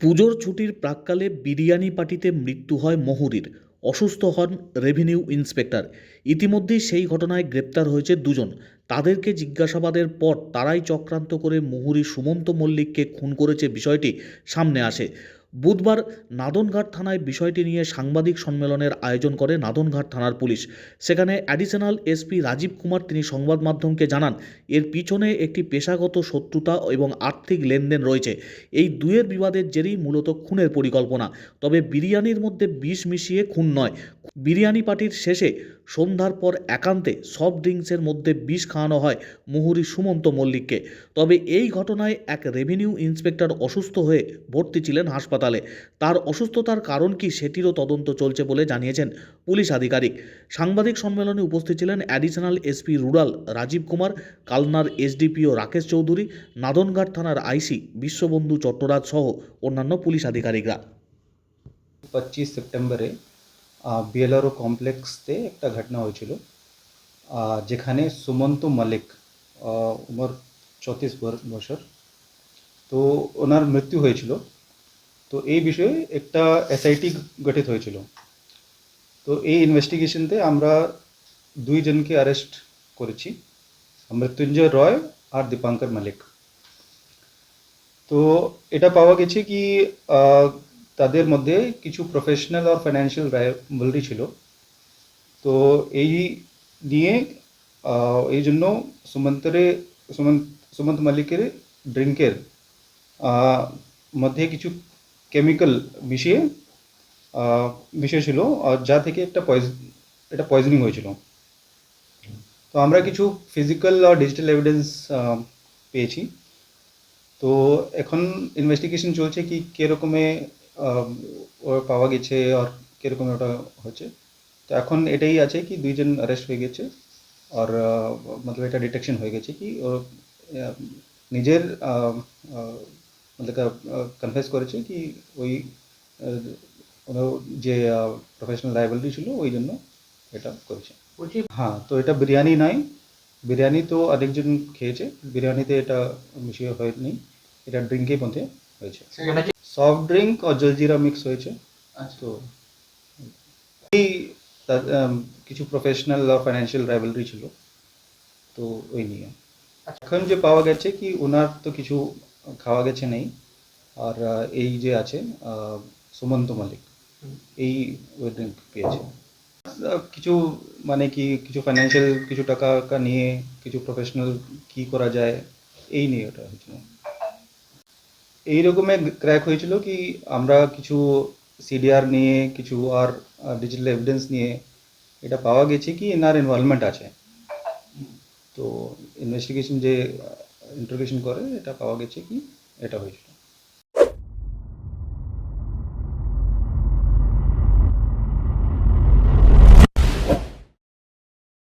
পুজোর ছুটির প্রাককালে বিরিয়ানি পার্টিতে মৃত্যু হয় মহুরীর। অসুস্থ হন রেভিনিউ ইন্সপেক্টর। ইতিমধ্যেই সেই ঘটনায় গ্রেপ্তার হয়েছে দুজন। তাদেরকে জিজ্ঞাসাবাদের পর তারাই চক্রান্ত করে মুহুরি সুমন্ত মল্লিককে খুন করেছে বিষয়টি সামনে আসে। বুধবার নাদনঘাট থানায় বিষয়টি নিয়ে সাংবাদিক সম্মেলনের আয়োজন করে নাদনঘাট থানার পুলিশ। সেখানে অ্যাডিশনাল এসপি রাজীব কুমার তিনি সংবাদ মাধ্যমকে জানান, এর পিছনে একটি পেশাগত শত্রুতা এবং আর্থিক লেনদেন রয়েছে। এই দুয়ের বিবাদের জেরেই মূলত খুনের পরিকল্পনা। তবে বিরিয়ানির মধ্যে বিষ মিশিয়ে খুন নয়। বিরিয়ানি পার্টির শেষে সন্ধ্যার পর একান্তে সফট ড্রিঙ্কসের মধ্যে বিষ খাওয়ানো হয় মুহুরি সুমন্ত মল্লিককে। তবে এই ঘটনায় এক রেভিনিউ ইন্সপেক্টর অসুস্থ হয়ে ভর্তি ছিলেন হাসপাতালে। তার অসুস্থতার কারণ কি সেটিরও তদন্ত চলছে বলে জানিয়েছেন পুলিশ আধিকারিক। সাংবাদিক সম্মেলনে উপস্থিত ছিলেন additional SP rural Rajiv Kumar, কালনার SDPO Rakesh Chowdhury, Nadanghat থানার আইসি বিশ্ববন্ধু চট্টরাজ সহ অন্যান্য পুলিশ আধিকারিকরা। পঁচিশ সেপ্টেম্বরে বিএলআরও কমপ্লেক্সতে একটা ঘটনা হয়েছিল। যেখানে সুমন্ত মালিক উমর চৌত্রিশ বছর, তো ওনার মৃত্যু হয়েছিল। তো এই বিষয়ে একটা এসআইটি গঠিত হয়েছিল। তো এই ইনভেস্টিগেশনতে আমরা দুইজনকে অ্যারেস্ট করেছি, মৃত্যুঞ্জয় রয় আর দীপাঙ্কর মালিক। তো এটা পাওয়া গেছে কি তাদের মধ্যে কিছু প্রফেশনাল আর ফাইন্যান্সিয়াল রাইভালরি ছিল। তো এই নিয়ে এই জন্য সুমন্তরে, সুমন্ত সুমন্ত মালিকের ড্রিঙ্কের মধ্যে কিছু কেমিক্যাল মিশিয়ে আহ, মিশিয়ে ছিল আর যা থেকে একটা পয়জন এটা পয়জনিং হয়েছিল। তো আমরা কিছু ফিজিক্যাল আর ডিজিটাল এভিডেন্স পেয়েছি। তো এখন ইনভেস্টিগেশন চলছে কি কিরকমে পাওয়া গেছে আর কীরকম ওটা হচ্ছে। তো এখন এটাই আছে কি দুইজন অ্যারেস্ট হয়ে গেছে আর মতলব এটা ডিটেকশন হয়ে গেছে কি নিজের কনফেস করেছে কি ওই যে প্রফেশনাল লাইবিলিটি ছিল ওই জন্য এটা করেছে। হ্যাঁ তো এটা বিরিয়ানি নয়। বিরিয়ানি তো অনেকজন খেয়েছে। বিরিয়ানিতে এটা মিশিয়ে হয়নি। এটা ড্রিঙ্কের মধ্যে হয়েছে। সফট ড্রিঙ্ক আর জলজিরা মিক্স হয়েছে। আচ্ছা। তো এই কিছু প্রফেশনাল আর ফাইন্যান্সিয়াল রাইভালরি ছিল। তো ওই নিয়ে। আচ্ছা। এখন যে পাওয়া গেছে কি ওনার তো কিছু খাওয়া গেছে নেই। আর এই যে আছে সুমন্ত মালিক এই ওই ড্রিঙ্ক পেয়েছে কিছু মানে কি কিছু ফাইন্যান্সিয়াল কিছু টাকা নিয়ে কিছু প্রফেশনাল কি করা যায় এই নিয়ে ওটা হয়েছিল। এই রকমের ক্র্যাক হয়েছিল কি আমরা কিছু সিডিআর নিয়ে কিছু আর ডিজিটাল এভিডেন্স নিয়ে এটা পাওয়া গেছে কি এনার ইনভলভমেন্ট আছে? তো ইনভেস্টিগেশন যে ইন্টারোগেশন করে এটা পাওয়া গেছে কি? এটা হয়েছিল